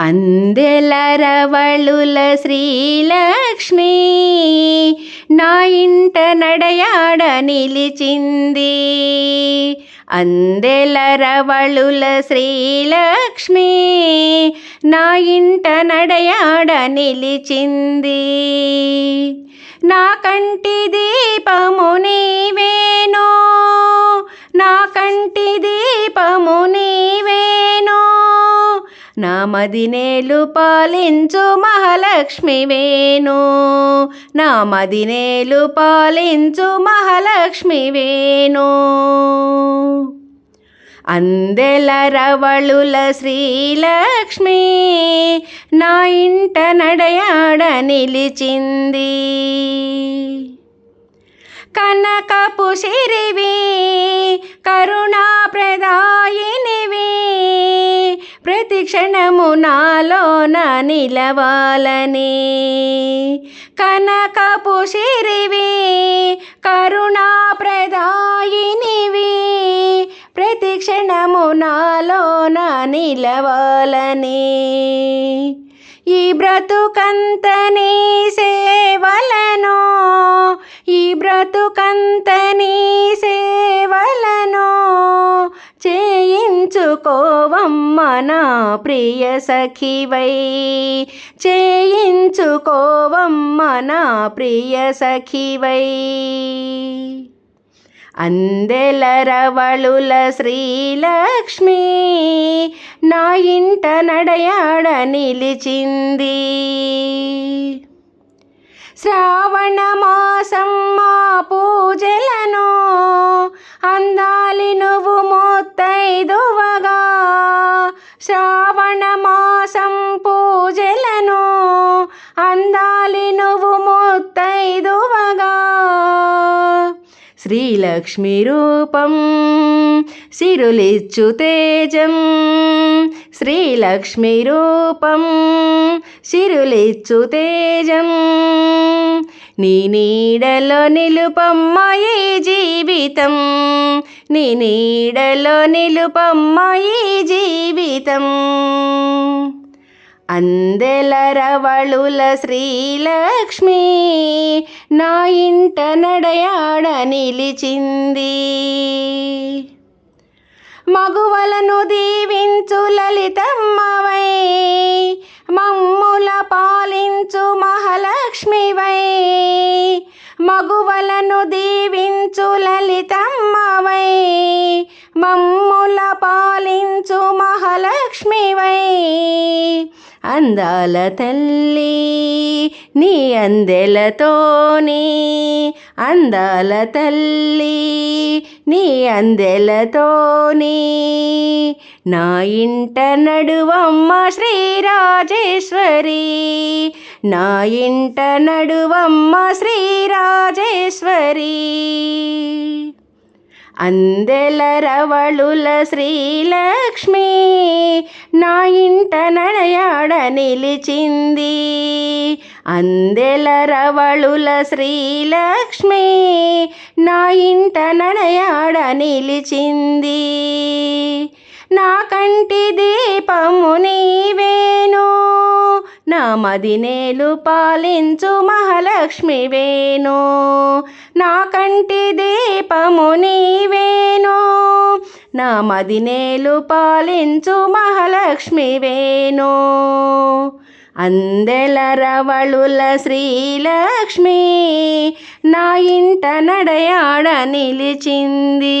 అందెలరవళుల శ్రీలక్ష్మి నా ఇంట నడయాడ నిలిచింది. అందెలరవళుల శ్రీలక్ష్మి నా ఇంట నడయాడ నిలిచింది. నా కంటి దీపము మదినేలు పాలించు మహాలక్ష్మి వేణు. నా మదినేలు పాలించు మహాలక్ష్మి వేణు. అందెల రవళుల శ్రీలక్ష్మి నా ఇంట నడయాడ నిలిచింది. కనకపు సిరివి క్షణము నాలోన నిలవాలని. కనకపు సిరివి కరుణా ప్రదాయినివి ప్రతి క్షణము నాలోన నిలవాలని. ఈ బ్రతుకంతని సేవలను ఈ బ్రతుకంత చేయించుకోవమ్మ నా ప్రియ సఖివై. చేయించుకోవమ్మ నా ప్రియ సఖివై. అందెలరవళుల శ్రీలక్ష్మి నా ఇంట నడయాడ నిలిచింది. శ్రావణ మాసం మా పూజలను అందాలి నువ్వు మొత్తం శ్రావణ మాసం పూజలను అందాలి నువ్వు ముత్తైదువగా. శ్రీలక్ష్మి రూపం సిరులిచ్చు తేజం. శ్రీలక్ష్మి రూపం సిరులిచ్చు తేజం. నీ నీడలో నిలుపమ్మ ఈ జీవితం. నీ నీడలో నిలుపమ్మ ఈ జీవితం. అందెల రవళుల శ్రీలక్ష్మి నా ఇంట నడయాడ నిలిచింది. మగువలను దీవించు లలితమ్మవై మగువలను దీవించు లలితమ్మవై. మమ్మ మహాలక్ష్మివై అందాల తల్లి నీ అందెలతోని అందాల తల్లి నీ అందెలతోని నా ఇంట నడువమ్మ శ్రీరాజేశ్వరి నా ఇంట నడువమ్మ శ్రీరాజేశ్వరి. అందెల అందెలరవళుల శ్రీలక్ష్మి నా ఇంట నడయాడ నిలిచింది. అందెలరవళుల శ్రీలక్ష్మి నా ఇంట నడయాడ నిలిచింది. మదినేలు పాలించు మహాలక్ష్మి వేణు. నా కంటి దీపము నీవేను నా మదినేలు పాలించు మహాలక్ష్మి వేణు. అందెల రవళుల శ్రీలక్ష్మి నా ఇంట నడయాడ నిలిచింది.